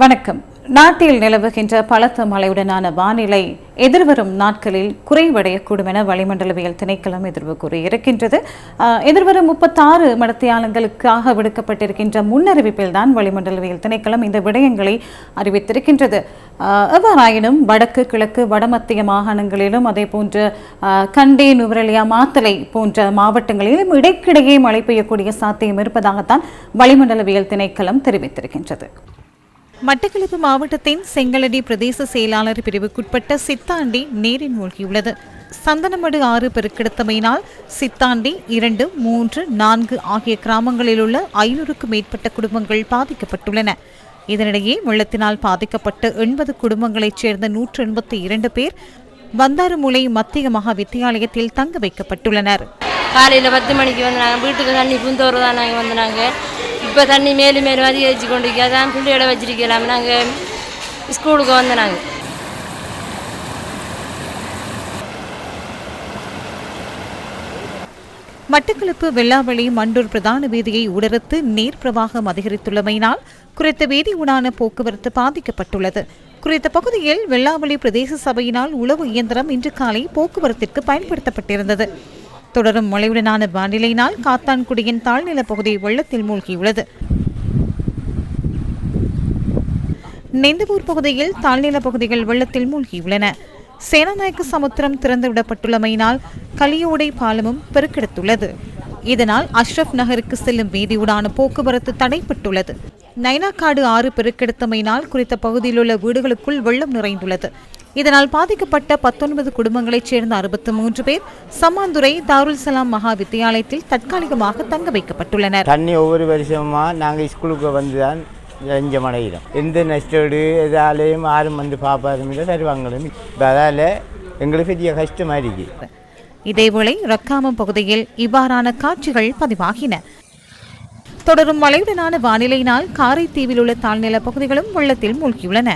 வணக்கம். நாட்டில் நிலவுகின்ற பலத்த மழையுடனான வானிலை எதிர்வரும் நாட்களில் குறைவடையக்கூடும் என வளிமண்டலவியல் திணைக்களம் எதிர்வு கூறியிருக்கின்றது. எதிர்வரும் முப்பத்தாறு மடத்தியாலங்களுக்காக விடுக்கப்பட்டிருக்கின்ற முன்னறிவிப்பில் தான் வளிமண்டலவியல் திணைக்களம் இந்த விடயங்களை அறிவித்திருக்கின்றது. எவ்வாறாயினும் வடக்கு கிழக்கு வடமத்திய மாகாணங்களிலும் அதே போன்று கண்டே நுவரலியா மாத்தலை போன்ற மாவட்டங்களிலும் இடைக்கிடையே மழை பெய்யக்கூடிய சாத்தியம் இருப்பதாகத்தான் வளிமண்டலவியல் திணைக்களம் தெரிவித்திருக்கின்றது. மட்டக்களப்பு மாவட்டத்தின் செங்கலடி பிரதேச செயலாளர் பிரிவுக்குட்பட்ட சித்தாண்டி நீரில் மூழ்கியுள்ளது. சந்தனமடு ஆறு பெருக்கெடுத்தமையினால் சித்தாண்டி இரண்டு மூன்று நான்கு ஆகிய கிராமங்களில் உள்ள ஐநூறுக்கும் மேற்பட்ட குடும்பங்கள் பாதிக்கப்பட்டுள்ளன. இதனிடையே வெள்ளத்தினால் பாதிக்கப்பட்ட எண்பது குடும்பங்களைச் சேர்ந்த நூற்று எண்பத்தி இரண்டு பேர் வந்தாறுமூலை மத்திய மகா வித்தியாலயத்தில் தங்க வைக்கப்பட்டுள்ளனர். காலையில் பத்து மணிக்கு வந்து நாங்கள் வீட்டுக்கு தண்ணி புந்தோறு தான் நாங்கள் வந்து நாங்கள் இப்போ தண்ணி மேலும் மேலும் அதிகரிச்சு கொண்டு அதான் பிள்ளையோட வச்சிருக்கலாம். நாங்கள் ஸ்கூலுக்கு வந்து நாங்கள் மட்டக்களப்பு வெள்ளாவளி மண்டூர் பிரதான வீதியை ஊடறுத்து நீர் பிரவாகம் அதிகரித்துள்ளமையினால் குறித்த வீதி உடான போக்குவரத்து பாதிக்கப்பட்டுள்ளது. குறித்த பகுதியில் வெள்ளாவளி பிரதேச சபையினால் உளவு இயந்திரம் இன்று காலை போக்குவரத்திற்கு பயன்படுத்தப்பட்டிருந்தது. தொடரும் மழையுடனான வானிலையினால் காத்தான்குடியின் தாழ்நில பகுதி வெள்ளத்தில் மூழ்கியுள்ளது. நெந்தபூர் பகுதியில் தாழ்நில பகுதிகள் வெள்ளத்தில் மூழ்கியுள்ளன. சேனநாயக்க சமுத்திரம் திறந்துவிடப்பட்டுள்ளமையினால் கலியோடை பாலமும் பெருக்கெடுத்துள்ளது. இதனால் அஷ்ரப் நகருக்கு செல்லும் வீதியூடான போக்குவரத்து தடைப்பட்டுள்ளது. நைனாக்காடு ஆறு பெருக்கெடுத்தமையினால் குறித்த பகுதியில் உள்ள வீடுகளுக்குள் வெள்ளம் நிறைந்துள்ளது. இதனால் பாதிக்கப்பட்ட பத்தொன்பது குடும்பங்களைச் சேர்ந்த அறுபத்து மூன்று பேர் சம்மாந்துறை தாருல் சலாம் மகா வித்தியாலயத்தில் தற்காலிகமாக தங்க வைக்கப்பட்டுள்ளனர். தண்ணி ஒவ்வொரு வருஷமாக நாங்கள் ஸ்கூலுக்கு வந்து தான் எஞ்ச மடையிடும் எந்த நஷ்டோடு எதாலையும் யாரும் வந்து பார்ப்பாரும் இல்லை தருவாங்களும் அதால் எங்களுக்கு பெரிய கஷ்டமாக இருக்குது இதேவேளை ரக்காமம் பகுதியில் இவ்வாறான காட்சிகள் பதிவாகின. தொடரும் மழையுடனான வானிலையினால் காரைத்தீவில் உள்ள தாழ்நில பகுதிகளும் வெள்ளத்தில் மூழ்கியுள்ளன.